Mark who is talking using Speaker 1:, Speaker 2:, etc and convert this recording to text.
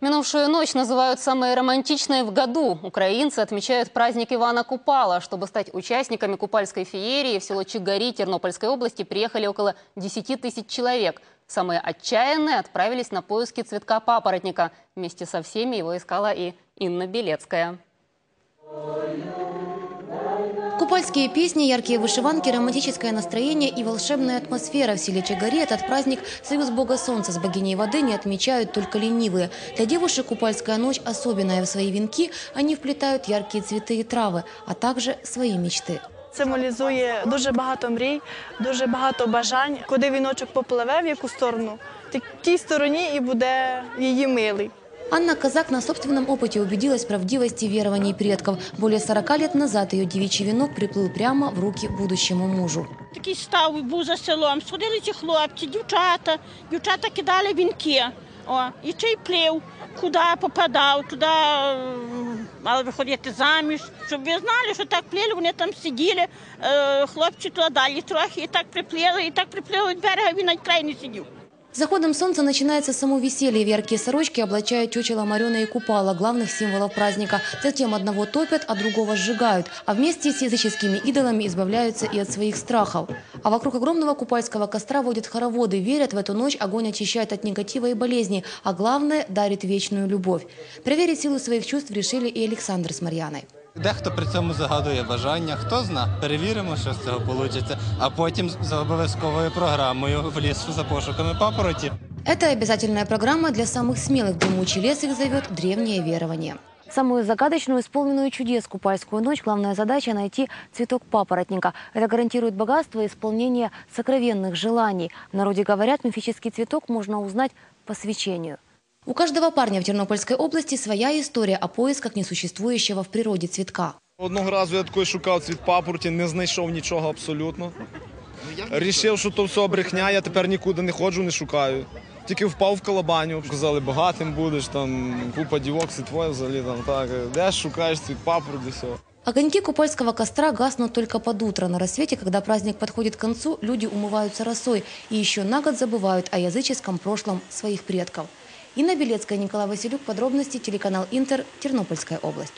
Speaker 1: Минувшую ночь называют самой романтичной в году. Украинцы отмечают праздник Ивана Купала. Чтобы стать участниками купальской феерии, в село Чигари Тернопольской области приехали около 10 тысяч человек. Самые отчаянные отправились на поиски цветка папоротника. Вместе со всеми его искала и Инна Белецкая.
Speaker 2: Купальские песни, яркие вышиванки, романтическое настроение и волшебная атмосфера в селе Чагари. Этот праздник «Союз Бога Солнца» с богиней воды не отмечают только ленивые. Для девушек купальская ночь особенная. В свои венки они вплетают яркие цветы и травы, а также свои мечты.
Speaker 3: Символізує дуже багато мрій, дуже багато бажань. Куди віночок попливе, в яку сторону, в тій стороні і буде її милий.
Speaker 2: Анна Казак на собственном опыте убедилась в правдивости верований предков. Более 40 лет назад ее девичий венок приплыл прямо в руки будущему мужу.
Speaker 4: Такий став був за селом. Сходили ці хлопці, дівчата. Дівчата кидали вінки. О, і чий плив, куди попадав, туди е, мали виходити заміж. Щоб ви знали, що так плили, вони там сиділи, е, хлопці туди далі трохи, і так приплили, і так приплили від берега, він навіть край не сидів.
Speaker 2: Заходом солнца начинается само веселье. В яркие сорочки облачают чучело Марена и Купала, главных символов праздника. Затем одного топят, а другого сжигают. А вместе с языческими идолами избавляются и от своих страхов. А вокруг огромного купальского костра водят хороводы. Верят, в эту ночь огонь очищает от негатива и болезней, а главное – дарит вечную любовь. Проверить силу своих чувств решили и Александр с Марьяной.
Speaker 5: Дехто при цьому загадує бажання, хто зна, перевіримо, що з цього вийде, а потім за обов'язковою програмою в ліс за пошуками папороті.
Speaker 2: Это обязательная программа для самых смелых. Дремучий лес их зовет «Древнее верование». Самую загадочную, исполненную чудес купальскую ночь главная задача – найти цветок папоротника. Это гарантирует богатство и исполнение сокровенных желаний. В народе говорят, мифический цветок можно узнать по свечению. У каждого парня в Тернопольской области своя история о поисках несуществующего в природе цветка.
Speaker 6: Одного разу я такий шукав цвіт папороті, не знайшов нічого абсолютно. Рішив, що то все брехня, я тепер нікуди не ходжу, не шукаю. Тільки впав в колобаню, казали, багатим будеш, там купа дівок, це твоє взагалі там так. Де шукаєш цвіт папороті, все.
Speaker 2: Огоньки купальского костра гаснут только под утро. На рассвете, когда праздник подходит к концу, люди умываются росой и еще на год забывают о языческом прошлом своих предков. Инна Белецкая, Николай Василюк. Подробности телеканал Интер. Тернопольская область.